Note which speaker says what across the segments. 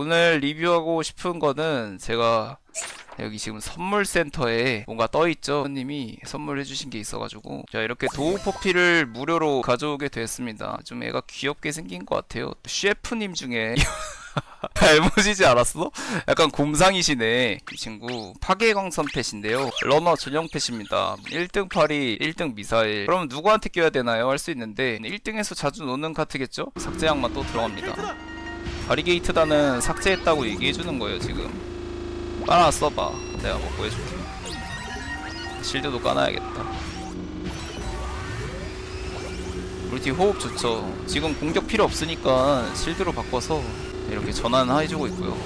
Speaker 1: 오늘 리뷰하고 싶은 거는 제가 여기 지금 선물 센터에 뭔가 떠있죠? 손님이 선물해 주신 게 있어가지고 자 이렇게 도우포피를 무료로 가져오게 됐습니다. 좀 애가 귀엽게 생긴 것 같아요. 셰프님 중에 닮으시지 않았어? 약간 곰상이시네. 이 친구 파괴광선 펫인데요. 러너 전용 펫입니다. 1등 파리 1등 미사일. 그럼 누구한테 껴야 되나요? 할 수 있는데 1등에서 자주 노는 카트겠죠? 삭제약만 또 들어갑니다 바리게이트단은 삭제했다고 얘기해주는 거예요 지금. 까나 써봐. 내가 먹고 해줄게. 실드도 까놔야겠다. 우리 팀 호흡 좋죠. 지금 공격 필요 없으니까 실드로 바꿔서 이렇게 전환해주고 있고요.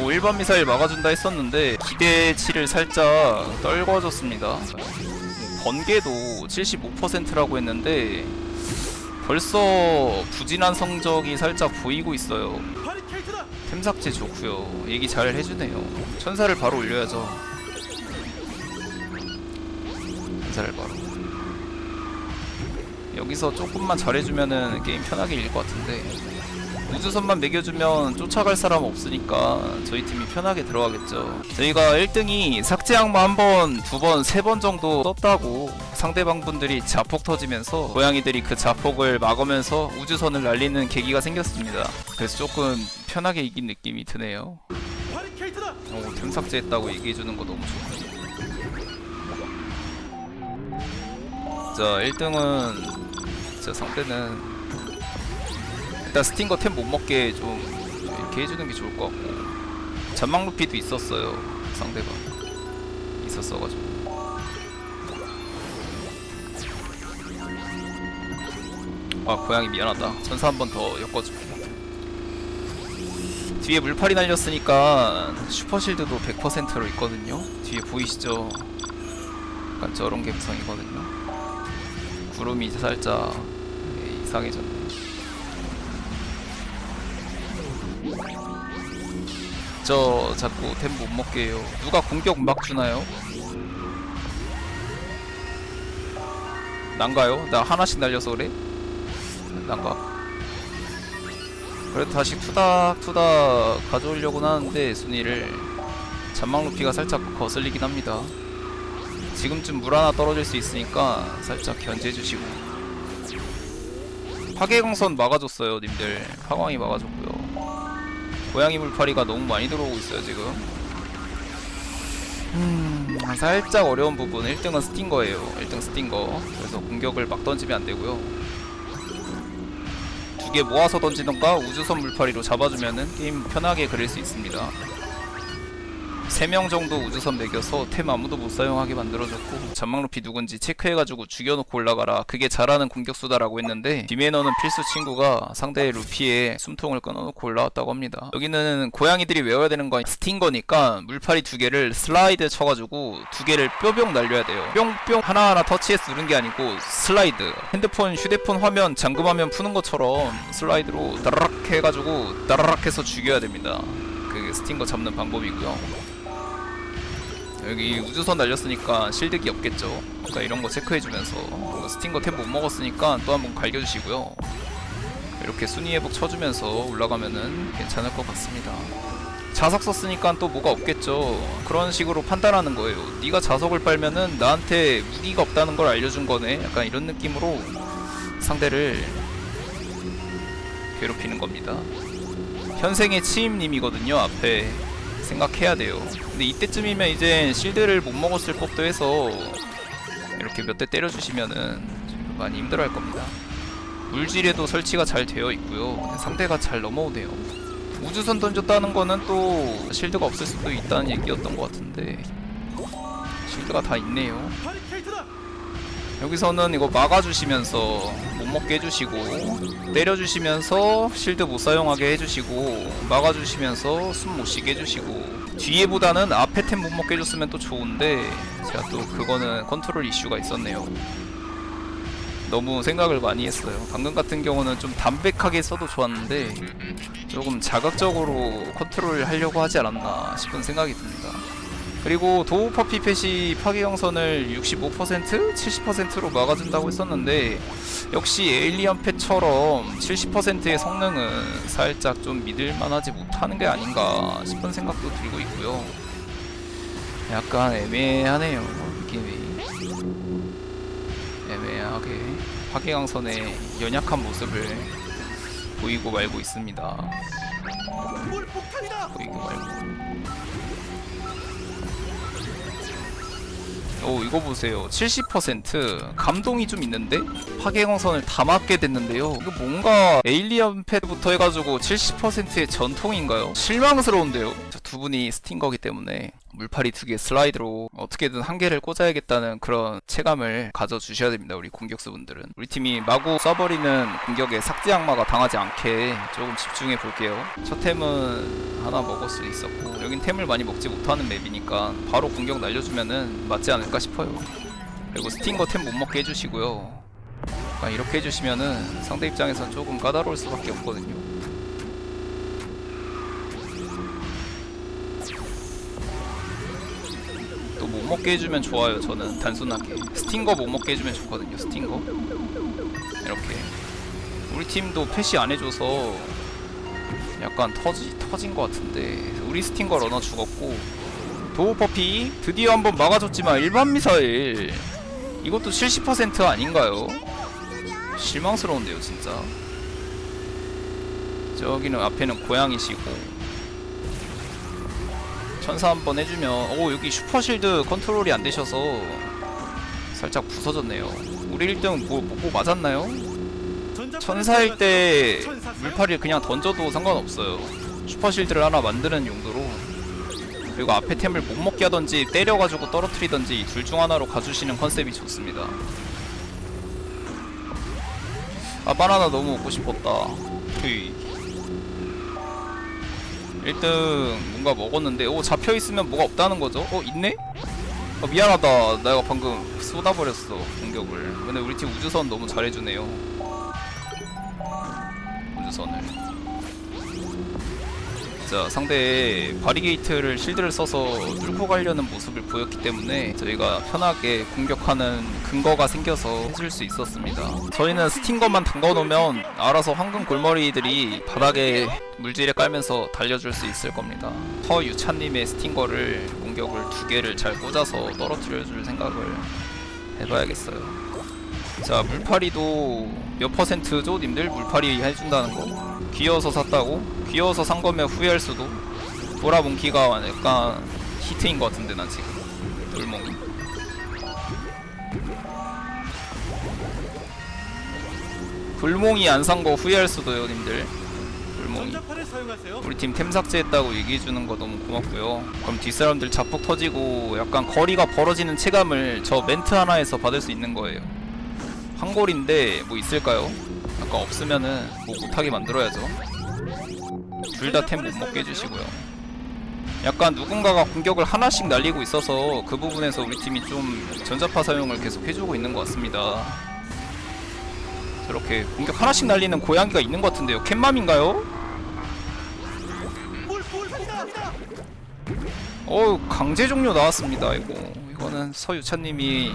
Speaker 1: 오 일반 미사일 막아준다 했었는데 기대치를 살짝 떨궈줬습니다. 번개도 75%라고 했는데 벌써 부진한 성적이 살짝 보이고 있어요. 템삭제 좋고요. 얘기 잘 해주네요. 천사를 바로 올려야죠. 천사를 바로. 여기서 조금만 잘해주면은 게임 편하게 이길 것 같은데. 우주선만 매겨주면 쫓아갈 사람 없으니까 저희 팀이 편하게 들어가겠죠. 저희가 1등이 삭제 악마 한 번, 두 번, 세 번 정도 떴다고 상대방 분들이 자폭 터지면서 고양이들이 그 자폭을 막으면서 우주선을 날리는 계기가 생겼습니다. 그래서 조금 편하게 이긴 느낌이 드네요. 오, 템 삭제했다고 얘기해주는 거 너무 좋고 자 1등은 자 상대는 일단 스팅거 템 못 먹게 좀 이렇게 해주는 게 좋을 것 같고. 잔망 루피도 있었어요 상대방. 있었어가지고 아 고양이 미안하다. 천사 한 번 더 엮어줄게 뒤에 물팔이 날렸으니까 슈퍼실드도 100%로 있거든요. 뒤에 보이시죠? 약간 저런 감성이거든요. 구름이 살짝 예, 이상해졌네. 저 자꾸 템 못 먹게 해요. 누가 공격 막 주나요? 난가요? 나 하나씩 날려서 그래? 난가? 그래도 다시 투닥 투닥 가져오려고 하는데 순위를 잔망 루피가 살짝 거슬리긴 합니다. 지금쯤 물 하나 떨어질 수 있으니까 살짝 견제해주시고. 파괴광선 막아줬어요 님들. 파광이 막아줬고요. 고양이 물파리가 너무 많이 들어오고 있어요 지금. 음 살짝 어려운 부분. 1등은 스팅거예요. 1등 스팅거. 그래서 공격을 막 던지면 안되고요 두개 모아서 던지던가 우주선 물파리로 잡아주면은 게임 편하게 그릴 수 있습니다 3명 정도 우주선 매겨서 템 아무도 못 사용하게 만들어줬고 잔망루피 누군지 체크해가지고 죽여놓고 올라가라. 그게 잘하는 공격수다라고 했는데 디메너는 필수 친구가 상대의 루피의 숨통을 끊어놓고 올라왔다고 합니다. 여기는 고양이들이 외워야 되는 건 스팅 거니까 물파리 두 개를 슬라이드 쳐가지고 두 개를 뾰뿅 날려야 돼요. 뿅뿅 하나하나 터치해서 누른 게 아니고 슬라이드. 핸드폰 휴대폰 화면 잠금화면 푸는 것처럼 슬라이드로 따라락 해가지고 따라락 해서 죽여야 됩니다. 그 스팅거 잡는 방법이고요 여기 우주선 날렸으니까 실드기 없겠죠? 그러니까 이런 거 체크해주면서 뭐 스팅거 템 못 먹었으니까 또 한 번 갈겨주시고요. 이렇게 순위 회복 쳐주면서 올라가면은 괜찮을 것 같습니다. 자석 썼으니까 또 뭐가 없겠죠? 그런 식으로 판단하는 거예요. 네가 자석을 빨면은 나한테 무기가 없다는 걸 알려준 거네. 약간 이런 느낌으로 상대를 괴롭히는 겁니다. 현생의 치임님이거든요 앞에 생각해야 돼요. 근데 이때쯤이면 이제 실드를 못 먹었을 법도 해서 이렇게 몇 대 때려주시면은 많이 힘들어할 겁니다. 물질에도 설치가 잘 되어 있고요. 상대가 잘 넘어오네요. 우주선 던졌다는 거는 또 실드가 없을 수도 있다는 얘기였던 것 같은데 실드가 다 있네요 여기서는 이거 막아주시면서 못 먹게 해주시고 때려주시면서 실드 못 사용하게 해주시고 막아주시면서 숨 못 쉬게 해주시고 뒤에보다는 앞에 템 못 먹게 해줬으면 또 좋은데 제가 또 그거는 컨트롤 이슈가 있었네요. 너무 생각을 많이 했어요. 방금 같은 경우는 좀 담백하게 써도 좋았는데 조금 자극적으로 컨트롤 하려고 하지 않았나 싶은 생각이 듭니다 그리고 도우 퍼피 펫이 파괴 경선을 65% 70%로 막아준다고 했었는데 역시 에일리언 펫처럼 70%의 성능은 살짝 좀 믿을만하지 못하는 게 아닌가 싶은 생각도 들고 있고요. 약간 애매하네요 느낌이 애매하게 파괴 강선의 연약한 모습을 보이고 말고 있습니다. 보이고 말고. 오 이거 보세요. 70% 감동이 좀 있는데? 파괴광선을 다 맞게 됐는데요. 이거 뭔가 에일리언 패드부터 해가지고 70%의 전통인가요? 실망스러운데요. 저 두 분이 스팅거기 때문에 물파리 두 개 슬라이드로 어떻게든 한 개를 꽂아야겠다는 그런 체감을 가져주셔야 됩니다 우리 공격수분들은. 우리 팀이 마구 쏴버리는 공격에 삭제 악마가 당하지 않게 조금 집중해 볼게요. 첫 템은 하나 먹을 수 있었고 여긴 템을 많이 먹지 못하는 맵이니까 바로 공격 날려주면은 맞지 않을까 싶어요. 그리고 스팅거 템 못 먹게 해주시고요. 약간 이렇게 해주시면은 상대 입장에선 조금 까다로울 수밖에 없거든요 못 먹게 해주면 좋아요 저는. 단순하게. 스팅거 못 먹게 해주면 좋거든요 스팅거. 이렇게. 우리 팀도 패시 안 해줘서 약간 터지, 터진 것 같은데. 우리 스팅거 러너 죽었고. 도우퍼피 드디어 한번 막아줬지만 일반 미사일. 이것도 70% 아닌가요? 실망스러운데요 진짜. 저기는 앞에는 고양이시고 천사 한 번 해주면 오 여기 슈퍼실드 컨트롤이 안 되셔서 살짝 부서졌네요. 우리 1등 뭐, 뭐, 뭐 맞았나요? 천사일 때 물파리를 그냥 던져도 상관없어요. 슈퍼실드를 하나 만드는 용도로. 그리고 앞에 템을 못 먹게 하던지 때려가지고 떨어뜨리던지 이 둘 중 하나로 가주시는 컨셉이 좋습니다. 아 바나나 너무 먹고 싶었다. 휴이 1등 뭔가 먹었는데 오 잡혀있으면 뭐가 없다는 거죠? 어 있네? 어, 미안하다 내가 방금 쏟아버렸어 공격을 근데 우리 팀 우주선 너무 잘해주네요 우주선을 자 상대의 바리게이트를 실드를 써서 뚫고 가려는 모습을 보였기 때문에 저희가 편하게 공격하는 근거가 생겨서 해줄 수 있었습니다. 저희는 스팅거만 담가놓으면 알아서 황금 골머리들이 바닥에 물질에 깔면서 달려줄 수 있을 겁니다. 허유찬님의 스팅거를 공격을 두 개를 잘 꽂아서 떨어뜨려줄 생각을 해봐야겠어요 자 물파리도 몇 퍼센트죠 님들 물파리 해준다는 거 귀여워서 샀다고? 귀여워서 산 거면 후회할 수도 보라몽키가 약간 히트인 것 같은데 난 지금 돌몽이 불몽이 안 산 거 후회할 수도요 님들
Speaker 2: 사용하세요.
Speaker 1: 우리 팀 템 삭제했다고 얘기해주는 거 너무 고맙고요. 그럼 뒷사람들 자폭 터지고 약간 거리가 벌어지는 체감을 저 멘트 하나에서 받을 수 있는 거예요. 한골인데 뭐 있을까요? 아까 없으면은 뭐 못하게 만들어야죠. 둘 다 템 못 먹게 해주시고요. 약간 누군가가 공격을 하나씩 날리고 있어서 그 부분에서 우리 팀이 좀 전자파 사용을 계속 해주고 있는 것 같습니다. 저렇게 공격 하나씩 날리는 고양이가 있는 것 같은데요. 캣맘인가요?
Speaker 2: 물물이다.
Speaker 1: 어 강제 종료 나왔습니다 이거 이거는 서유찬님이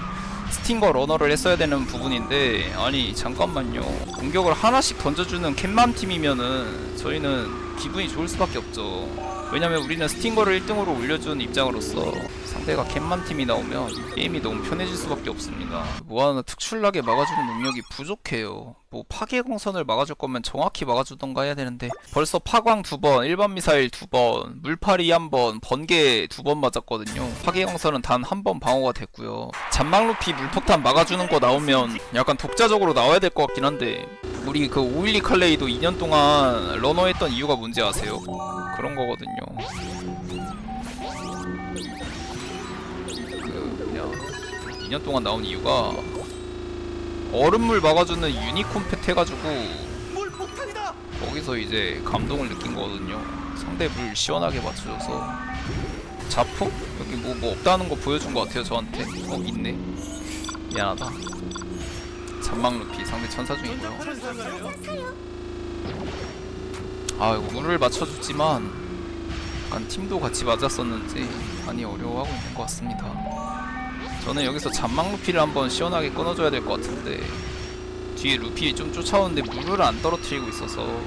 Speaker 1: 스팅거 러너를 했어야 되는 부분인데 아니 잠깐만요. 공격을 하나씩 던져주는 캣맘 팀이면은 저희는 기분이 좋을 수밖에 없죠 왜냐면 우리는 스팅거를 1등으로 올려준 입장으로서 상대가 캣맘 팀이 나오면 게임이 너무 편해질 수밖에 없습니다 뭐 하나 특출나게 막아주는 능력이 부족해요 뭐 파괴 공선을 막아줄 거면 정확히 막아주던가 해야 되는데 벌써 파광 두 번, 일반 미사일 두 번, 물파리 한 번, 번개 두 번 맞았거든요. 파괴 공선은 단 한 번 방어가 됐고요. 잔망루피 물폭탄 막아주는 거 나오면 약간 독자적으로 나와야 될 것 같긴 한데 우리 그 오일리 칼레이도 2년 동안 러너했던 이유가 뭔지 아세요? 그런 거거든요. 그 그냥 2년 동안 나온 이유가 얼음물 막아주는 유니콘 펫 해가지고. 거기서 이제 감동을 느낀 거거든요. 상대 물 시원하게 맞춰줘서 자폭? 여기 뭐, 뭐 없다는 거 보여준 것 같아요 저한테 어 있네 미안하다 잔망루피 상대 천사 중이고요. 아 이거 물을 맞춰줬지만 약간 팀도 같이 맞았었는지 많이 어려워하고 있는 것 같습니다. 저는 여기서 잔망 루피를 한번 시원하게 끊어줘야 될 것 같은데 뒤에 루피 좀 쫓아오는데 물을 안 떨어뜨리고 있어서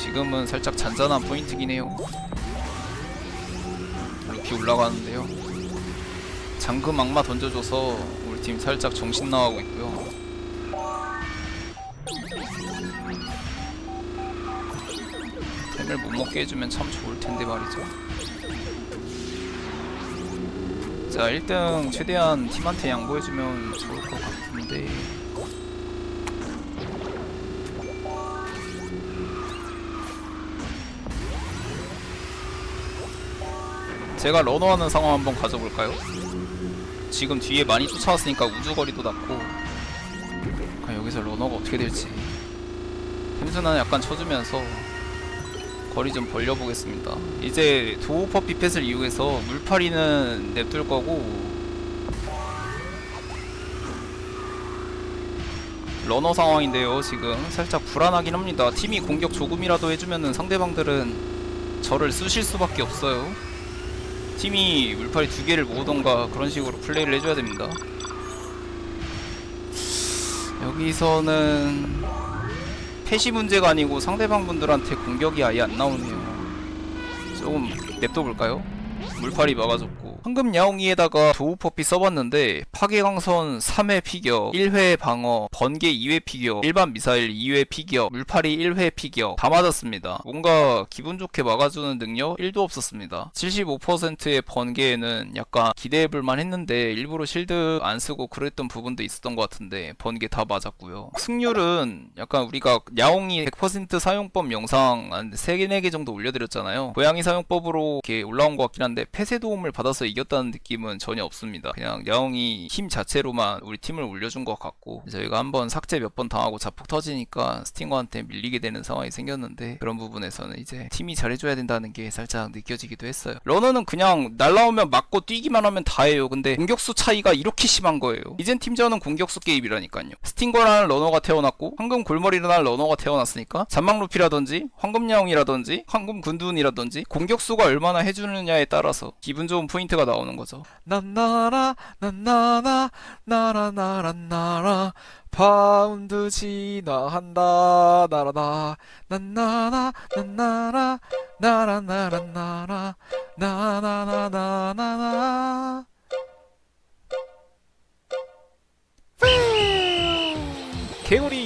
Speaker 1: 지금은 살짝 잔잔한 포인트긴 해요. 루피 올라가는데요. 잠금 악마 던져줘서 우리 팀 살짝 정신 나가고 있고요. 템을 못 먹게 해주면 참 좋을 텐데 말이죠. 자, 1등 최대한 팀한테 양보해주면 좋을 것 같은데. 제가 러너하는 상황 한번 가져볼까요? 지금 뒤에 많이 쫓아왔으니까 우주거리도 낮고 과연 여기서 러너가 어떻게 될지 템스나는 약간 쳐주면서 거리 좀 벌려보겠습니다. 이제 도우퍼 피펫을 이용해서 물파리는 냅둘 거고 러너 상황인데요 지금. 살짝 불안하긴 합니다. 팀이 공격 조금이라도 해주면은 상대방들은 저를 쑤실 수밖에 없어요. 팀이 물파리 두 개를 모으던가 그런 식으로 플레이를 해줘야 됩니다. 여기서는 패시 문제가 아니고 상대방 분들한테 공격이 아예 안 나오네요. 조금 냅둬 볼까요? 물파리 막아줬고. 황금 야옹이에다가 도우퍼피 써봤는데 파괴강선 3회 피격 1회 방어 번개 2회 피격 일반 미사일 2회 피격 물파리 1회 피격 다 맞았습니다. 뭔가 기분 좋게 막아주는 능력 1도 없었습니다. 75%의 번개에는 약간 기대해볼만 했는데 일부러 실드 안 쓰고 그랬던 부분도 있었던 것 같은데 번개 다 맞았고요. 승률은 약간 우리가 야옹이 100% 사용법 영상 한 3개 4개 정도 올려드렸잖아요. 고양이 사용법으로 이렇게 올라온 것 같긴 한데 폐쇄 도움을 받아서 이겼다는 느낌은 전혀 없습니다. 그냥 야옹이 힘 자체로만 우리 팀을 올려준 것 같고 저희가 한번 삭제 몇 번 당하고 자폭 터지니까 스팅거한테 밀리게 되는 상황이 생겼는데 그런 부분에서는 이제 팀이 잘해줘야 된다는 게 살짝 느껴지기도 했어요. 러너는 그냥 날라오면 맞고 뛰기만 하면 다예요. 근데 공격수 차이가 이렇게 심한 거예요. 이젠 팀전은 공격수 게임이라니까요. 스팅거라는 러너가 태어났고 황금 골머리라는 러너가 태어났으니까 잔망 루피라든지 황금 야옹이라든지 황금 군두운이라든지 공격수가 얼마나 해주느냐에 따라 따라서 기분 좋은 포인트가 나오는 거죠.
Speaker 3: 난나라 난나나 나라나라 나라. 파운드 지나한다 나라나. 난나나 난나라 나라나라 나라. 나나나나나나. 개구리.